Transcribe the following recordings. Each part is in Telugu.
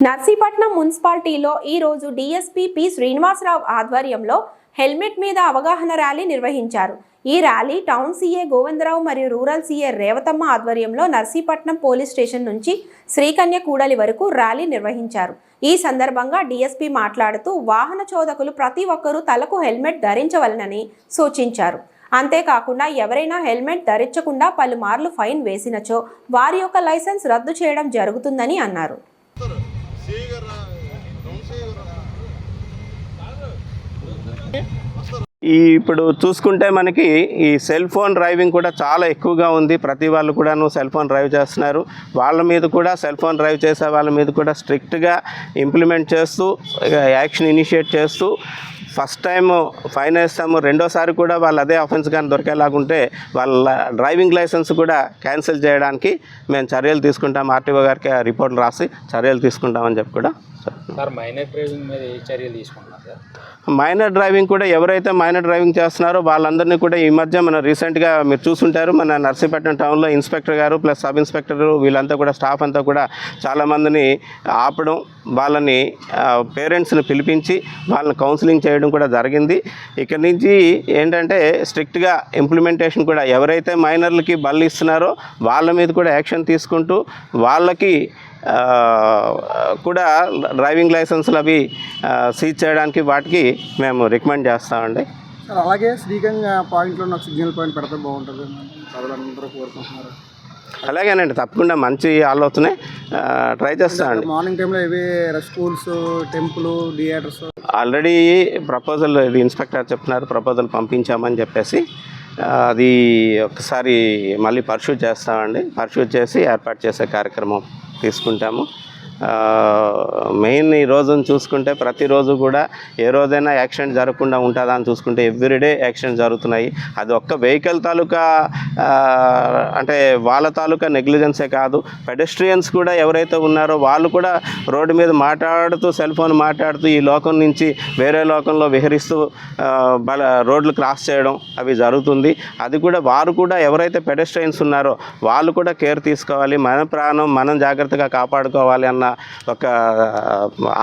నర్సీపట్నం మున్సిపాలిటీలో ఈ రోజు డీఎస్పీ పి శ్రీనివాసరావు ఆధ్వర్యంలో హెల్మెట్ మీద అవగాహన ర్యాలీ నిర్వహించారు. ఈ ర్యాలీ టౌన్ సీఏ గోవిందరావు మరియు రూరల్ సీఏ రేవతమ్మ ఆధ్వర్యంలో నర్సీపట్నం పోలీస్ స్టేషన్ నుంచి శ్రీకన్య కూడలి వరకు ర్యాలీ నిర్వహించారు. ఈ సందర్భంగా డీఎస్పీ మాట్లాడుతూ వాహన చోదకులు ప్రతి ఒక్కరూ తలకు హెల్మెట్ ధరించవలనని సూచించారు. అంతేకాకుండా ఎవరైనా హెల్మెట్ ధరించకుండా పలుమార్లు ఫైన్ వేసినచో వారి యొక్క లైసెన్స్ రద్దు చేయడం జరుగుతుందని అన్నారు. ఈ ఇప్పుడు చూసుకుంటే మనకి ఈ సెల్ ఫోన్ డ్రైవింగ్ కూడా చాలా ఎక్కువగా ఉంది. ప్రతి వాళ్ళు కూడాను సెల్ ఫోన్ డ్రైవ్ చేస్తున్నారు. వాళ్ళ మీద కూడా సెల్ ఫోన్ డ్రైవ్ చేసే వాళ్ళ మీద కూడా స్ట్రిక్ట్గా ఇంప్లిమెంట్ చేస్తూ యాక్షన్ ఇనిషియేట్ చేస్తూ ఫస్ట్ టైం ఫైన్ వేస్తాము రెండోసారి కూడా వాళ్ళు అదే ఆఫెన్స్ కానీ దొరికేలాగుంటే వాళ్ళ డ్రైవింగ్ లైసెన్స్ కూడా క్యాన్సిల్ చేయడానికి మేము చర్యలు తీసుకుంటాం. ఆర్టీఓ గారికి ఆ రిపోర్ట్లు రాసి చర్యలు తీసుకుంటామని చెప్పి కూడా. సార్ మైనర్ డ్రైవింగ్ మీద ఏ చర్యలు తీసుకుంటున్నారు సార్? మైనర్ డ్రైవింగ్ కూడా ఎవరైతే మైనర్ డ్రైవింగ్ చేస్తున్నారో వాళ్ళందరినీ కూడా ఈ మధ్య మన రీసెంట్గా మీరు చూసుంటారు. మన నర్సీపట్నం టౌన్లో ఇన్స్పెక్టర్ గారు ప్లస్ సబ్ ఇన్స్పెక్టర్ వీళ్ళంతా కూడా స్టాఫ్ అంతా కూడా చాలామందిని ఆపడం వాళ్ళని పేరెంట్స్ని పిలిపించి వాళ్ళని కౌన్సిలింగ్ చేయడం కూడా జరిగింది. ఇక్కడి నుంచి ఏంటంటే స్ట్రిక్ట్గా ఇంప్లిమెంటేషన్ కూడా ఎవరైతే మైనర్లకి బళ్ళు ఇస్తున్నారో వాళ్ళ మీద కూడా యాక్షన్ తీసుకుంటూ వాళ్ళకి కూడా డ్రైవింగ్ లైసెన్స్లు అవి సీజ్ చేయడానికి వాటికి మేము రికమెండ్ చేస్తామండి. సార్ అలాగే శ్రీకంగా పాయింట్లో నాకు సిగ్నల్ పాయింట్ పెడితే బాగుంటుంది కోరుకుంటున్నారు. అలాగేనండి తప్పకుండా మంచి ఆలోచనే ట్రై చేస్తామండి మార్నింగ్ టైంలో ఇవి schools temple theatres? Already proposal ఇది ఇన్స్పెక్టర్ చెప్తున్నారు ప్రపోజల్ పంపించామని చెప్పేసి అది ఒకసారి మళ్ళీ పర్సూట్ చేస్తామండి. పర్సూట్ చేసి ఏర్పాటు చేసే కార్యక్రమం తీసుకుంటాము. మెయిన్ ఈ రోజును చూసుకుంటే ప్రతిరోజు కూడా ఏ రోజైనా యాక్సిడెంట్ జరగకుండా ఉంటుందా అని చూసుకుంటే ఎవ్రీడే యాక్సిడెంట్ జరుగుతున్నాయి. అది ఒక్క వెహికల్ తాలూకా అంటే వాళ్ళ తాలూకా నెగ్లిజెన్సే కాదు. పెడెస్ట్రియన్స్ కూడా ఎవరైతే ఉన్నారో వాళ్ళు కూడా రోడ్డు మీద మాట్లాడుతూ సెల్ ఫోన్ మాట్లాడుతూ ఈ లోకం నుంచి వేరే లోకంలో విహరిస్తూ బల రోడ్లు క్రాస్ చేయడం అవి జరుగుతుంది. అది కూడా వారు కూడా ఎవరైతే పెడెస్ట్రియన్స్ ఉన్నారో వాళ్ళు కూడా కేర్ తీసుకోవాలి. మన ప్రాణం మనం జాగ్రత్తగా కాపాడుకోవాలి అన్న ఒక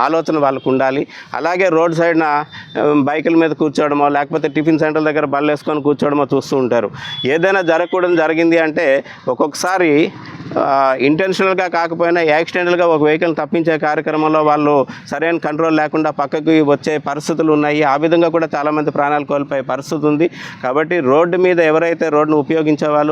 ఆలోచన వాళ్ళకు ఉండాలి. అలాగే రోడ్ సైడ్న బైకుల మీద కూర్చోవడమో లేకపోతే టిఫిన్ సెంటర్ దగ్గర బళ్ళు వేసుకొని కూర్చోవడమో చూస్తూ ఉంటారు. ఏదైనా జరగకూడదు జరిగింది అంటే ఒక్కొక్కసారి ఇంటెన్షనల్గా కాకపోయినా యాక్సిడెంటల్గా ఒక వెహికల్ తప్పించే కార్యక్రమంలో వాళ్ళు సరైన కంట్రోల్ లేకుండా పక్కకి వచ్చే పరిస్థితులు ఉన్నాయి. ఆ విధంగా కూడా చాలామంది ప్రాణాలు కోల్పోయే పరిస్థితి ఉంది. కాబట్టి రోడ్డు మీద ఎవరైతే రోడ్డును ఉపయోగించే వాళ్ళు